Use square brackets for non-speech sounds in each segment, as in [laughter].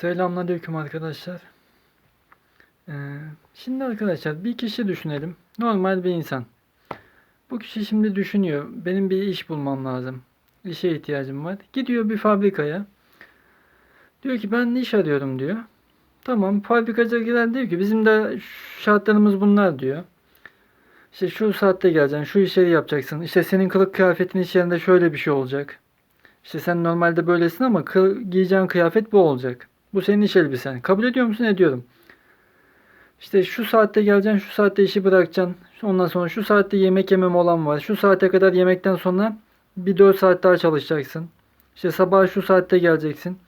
Selamünaleyküm arkadaşlar. Ee, şimdi arkadaşlar bir kişi düşünelim. Normal bir insan. Bu kişi şimdi düşünüyor. Benim bir iş bulmam lazım. İşe ihtiyacım var. Gidiyor bir fabrikaya. Diyor ki ben iş arıyorum diyor. Tamam fabrikacılar diyor ki bizim de şartlarımız bunlar diyor. İşte şu saatte geleceksin, şu işleri yapacaksın. İşte senin kılık kıyafetin iş yerinde şöyle bir şey olacak. İşte sen normalde böylesin ama giyeceğin kıyafet bu olacak. Bu senin iş elbisen. Kabul ediyor musun? Ediyorum. İşte şu saatte geleceksin, şu saatte işi bırakacaksın. Ondan sonra şu saatte yemek yemem olan var. Şu saate kadar yemekten sonra bir 4 saat daha çalışacaksın. İşte sabah şu saatte geleceksin.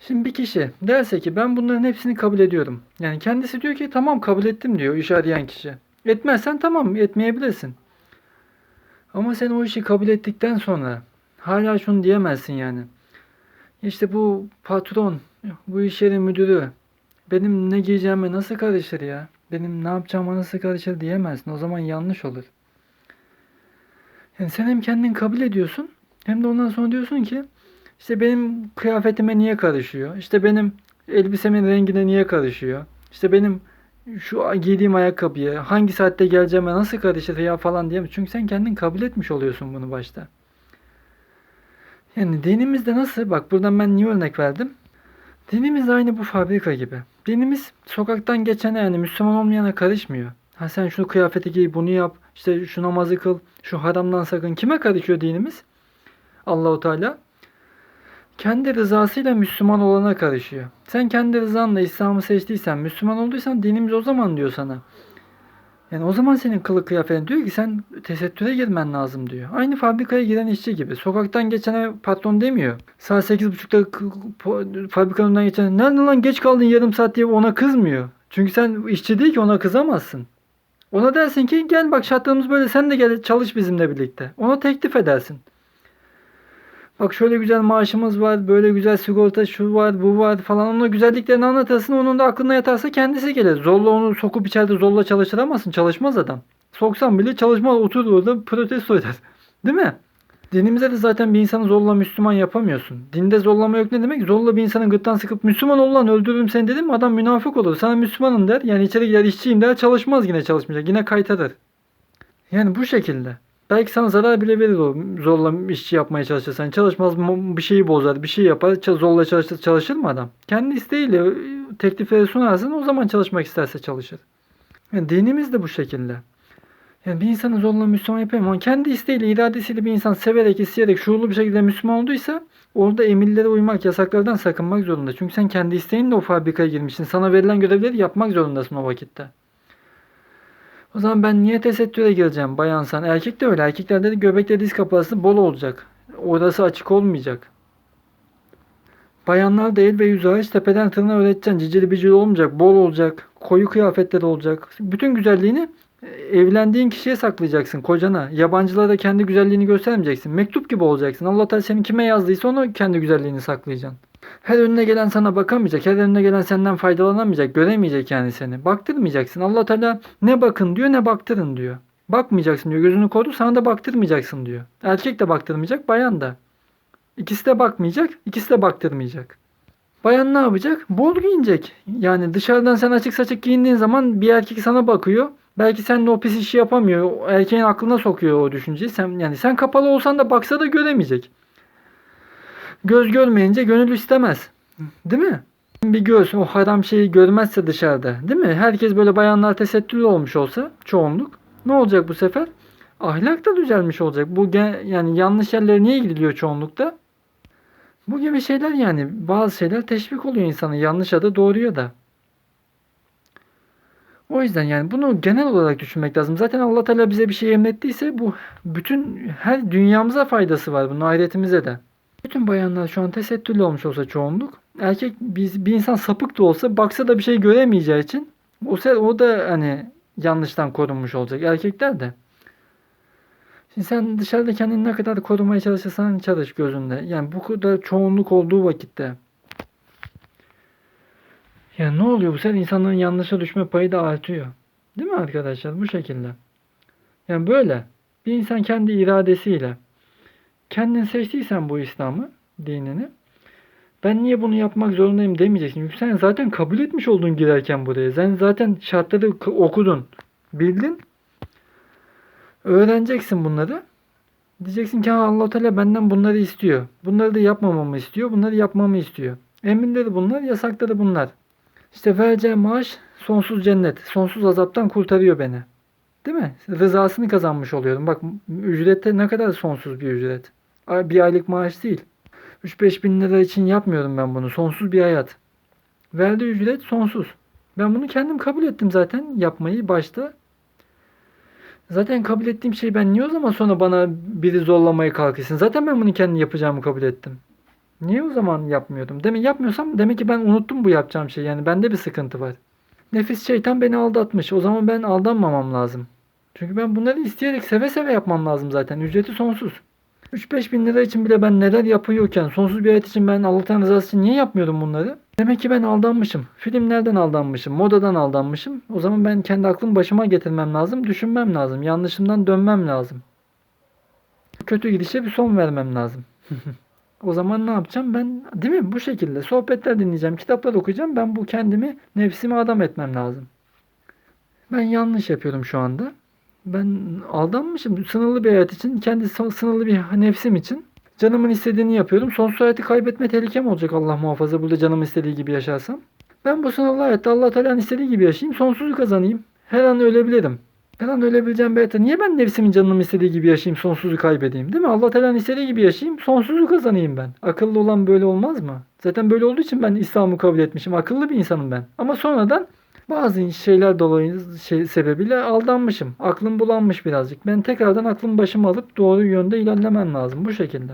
Şimdi bir kişi derse ki ben bunların hepsini kabul ediyorum. Yani kendisi diyor ki tamam kabul ettim diyor iş arayan kişi. Etmezsen tamam etmeyebilirsin. Ama sen o işi kabul ettikten sonra hala şunu diyemezsin yani. İşte bu patron, bu iş yeri müdürü benim ne giyeceğime nasıl karışır ya? Benim ne yapacağıma nasıl karışır diyemezsin. O zaman yanlış olur. Yani sen hem kendin kabul ediyorsun hem de ondan sonra diyorsun ki işte benim kıyafetime niye karışıyor? İşte benim elbisemin rengine niye karışıyor? İşte benim şu giydiğim ayakkabıya hangi saatte geleceğime nasıl karışır ya falan diye. Çünkü sen kendin kabul etmiş oluyorsun bunu başta. Yani dinimizde nasıl? Bak buradan ben niye örnek verdim? Dinimiz aynı bu fabrika gibi. Dinimiz sokaktan geçene yani Müslüman olmayana karışmıyor. Ha sen şu kıyafeti giy, bunu yap, işte şu namazı kıl, şu haramdan sakın. Kime karışıyor dinimiz? Allahu Teala kendi rızasıyla Müslüman olana karışıyor. Sen kendi rızanla İslam'ı seçtiysen, Müslüman olduysan dinimiz o zaman diyor sana. Yani o zaman senin kılık kıyafetin diyor ki sen tesettüre girmen lazım diyor. Aynı fabrikaya giren işçi gibi. Sokaktan geçene patron demiyor. Saat 8.30'da k- po- fabrikanın önünden geçene nerede lan geç kaldın yarım saat diye ona kızmıyor. Çünkü sen işçi değil ki ona kızamazsın. Ona dersin ki gel bak şartlarımız böyle sen de gel çalış bizimle birlikte. Ona teklif edersin. Bak şöyle güzel maaşımız var, böyle güzel sigorta şu var, bu var falan. Ona güzelliklerini anlatırsın. Onun da aklına yatarsa kendisi gelir. Zorla onu sokup içeride zorla çalıştıramazsın. Çalışmaz adam. Soksan bile çalışmaz. Oturur orada protesto eder. Değil mi? Dinimize de zaten bir insanı zorla Müslüman yapamıyorsun. Dinde zorlama yok ne demek? Zorla bir insanın gırttan sıkıp Müslüman ol lan öldürürüm seni dedim adam münafık olur. Sana Müslümanım der. Yani içeri gider işçiyim der. Çalışmaz yine çalışmayacak. Yine kaytarır. Yani bu şekilde. Belki sana zarar bile verir o zorla işçi yapmaya çalışırsan. Çalışmaz bir şeyi bozar, bir şey yapar. Zorla çalışır, çalışır mı adam? Kendi isteğiyle e, teklifleri sunarsın o zaman çalışmak isterse çalışır. Yani dinimiz de bu şekilde. Yani bir insanı zorla Müslüman yapamıyor ama kendi isteğiyle, iradesiyle bir insan severek, isteyerek, şuurlu bir şekilde Müslüman olduysa orada emirlere uymak, yasaklardan sakınmak zorunda. Çünkü sen kendi isteğinle o fabrikaya girmişsin. Sana verilen görevleri yapmak zorundasın o vakitte. O zaman ben niye tesettüre gireceğim bayansan? Erkek de öyle. Erkeklerde de göbekte diz kapası bol olacak. Orası açık olmayacak. Bayanlar da el ve yüz hariç tepeden tırnağa öğreteceksin. Cicili bicili olmayacak. Bol olacak. Koyu kıyafetler olacak. Bütün güzelliğini e, evlendiğin kişiye saklayacaksın. Kocana. Yabancılara da kendi güzelliğini göstermeyeceksin. Mektup gibi olacaksın. Allah Teala seni kime yazdıysa onu kendi güzelliğini saklayacaksın. Her önüne gelen sana bakamayacak. Her önüne gelen senden faydalanamayacak. Göremeyecek yani seni. Baktırmayacaksın. Allah Teala ne bakın diyor ne baktırın diyor. Bakmayacaksın diyor. Gözünü koru sana da baktırmayacaksın diyor. Erkek de baktırmayacak, bayan da. İkisi de bakmayacak, ikisi de baktırmayacak. Bayan ne yapacak? Bol giyinecek. Yani dışarıdan sen açık saçık giyindiğin zaman bir erkek sana bakıyor. Belki seninle o pis işi yapamıyor. Erkeğin aklına sokuyor o düşünceyi. Sen, yani sen kapalı olsan da baksa da göremeyecek. Göz görmeyince gönül istemez. Değil mi? Bir göz o haram şeyi görmezse dışarıda. Değil mi? Herkes böyle bayanlar tesettürlü olmuş olsa çoğunluk. Ne olacak bu sefer? Ahlak da düzelmiş olacak. Bu yani yanlış yerlere niye gidiliyor çoğunlukta? Bu gibi şeyler yani bazı şeyler teşvik oluyor insanı yanlış adı doğruya da. O yüzden yani bunu genel olarak düşünmek lazım. Zaten Allah Teala bize bir şey emrettiyse bu bütün her dünyamıza faydası var bunun ahiretimize de. Bütün bayanlar şu an tesettürlü olmuş olsa çoğunluk. Erkek biz, bir insan sapık da olsa baksa da bir şey göremeyeceği için o, o da hani yanlıştan korunmuş olacak. Erkekler de. Şimdi sen dışarıda kendini ne kadar korumaya çalışırsan çalış gözünde. Yani bu kadar çoğunluk olduğu vakitte. Yani ne oluyor bu sefer insanların yanlışa düşme payı da artıyor. Değil mi arkadaşlar? Bu şekilde. Yani böyle. Bir insan kendi iradesiyle kendin seçtiysen bu İslam'ı, dinini Ben niye bunu yapmak zorundayım demeyeceksin. Çünkü sen zaten kabul etmiş oldun girerken buraya. Sen zaten şartları okudun. Bildin. Öğreneceksin bunları. Diyeceksin ki Allah Teala benden bunları istiyor. Bunları da yapmamamı istiyor. Bunları yapmamı istiyor. Emirleri bunlar, yasakları bunlar. İşte vereceğim maaş sonsuz cennet. Sonsuz azaptan kurtarıyor beni. Değil mi? Rızasını kazanmış oluyorum. Bak ücrette ne kadar sonsuz bir ücret. Bir aylık maaş değil. 3-5 bin lira için yapmıyorum ben bunu. Sonsuz bir hayat. Verdiği ücret sonsuz. Ben bunu kendim kabul ettim zaten yapmayı başta. Zaten kabul ettiğim şeyi ben niye o zaman sonra bana biri zorlamaya kalkışsın? Zaten ben bunu kendi yapacağımı kabul ettim. Niye o zaman yapmıyordum? Demek yapmıyorsam demek ki ben unuttum bu yapacağım şeyi. Yani bende bir sıkıntı var. Nefis şeytan beni aldatmış. O zaman ben aldanmamam lazım. Çünkü ben bunları isteyerek seve seve yapmam lazım zaten. Ücreti sonsuz. 3-5 bin lira için bile ben neler yapıyorken sonsuz bir hayat için ben Allah'tan rızası için niye yapmıyordum bunları? Demek ki ben aldanmışım. Filmlerden aldanmışım. Modadan aldanmışım. O zaman ben kendi aklımı başıma getirmem lazım. Düşünmem lazım. Yanlışımdan dönmem lazım. Kötü gidişe bir son vermem lazım. [laughs] o zaman ne yapacağım? Ben değil mi? Bu şekilde sohbetler dinleyeceğim. Kitaplar okuyacağım. Ben bu kendimi nefsime adam etmem lazım. Ben yanlış yapıyorum şu anda. Ben aldanmışım. Sınırlı bir hayat için, kendi sı- sınırlı bir nefsim için canımın istediğini yapıyorum. Sonsuz hayatı kaybetme tehlikem olacak Allah muhafaza burada canım istediği gibi yaşarsam. Ben bu sınırlı hayatta Allah Teala'nın istediği gibi yaşayayım. Sonsuzu kazanayım. Her an ölebilirim. Her an ölebileceğim bir hayatta niye ben nefsimin canımın istediği gibi yaşayayım, sonsuzu kaybedeyim? Değil mi? Allah Teala'nın istediği gibi yaşayayım, sonsuzu kazanayım ben. Akıllı olan böyle olmaz mı? Zaten böyle olduğu için ben İslam'ı kabul etmişim. Akıllı bir insanım ben. Ama sonradan bazı şeyler dolayı şey, sebebiyle aldanmışım. Aklım bulanmış birazcık. Ben tekrardan aklımı başıma alıp doğru yönde ilerlemem lazım. Bu şekilde.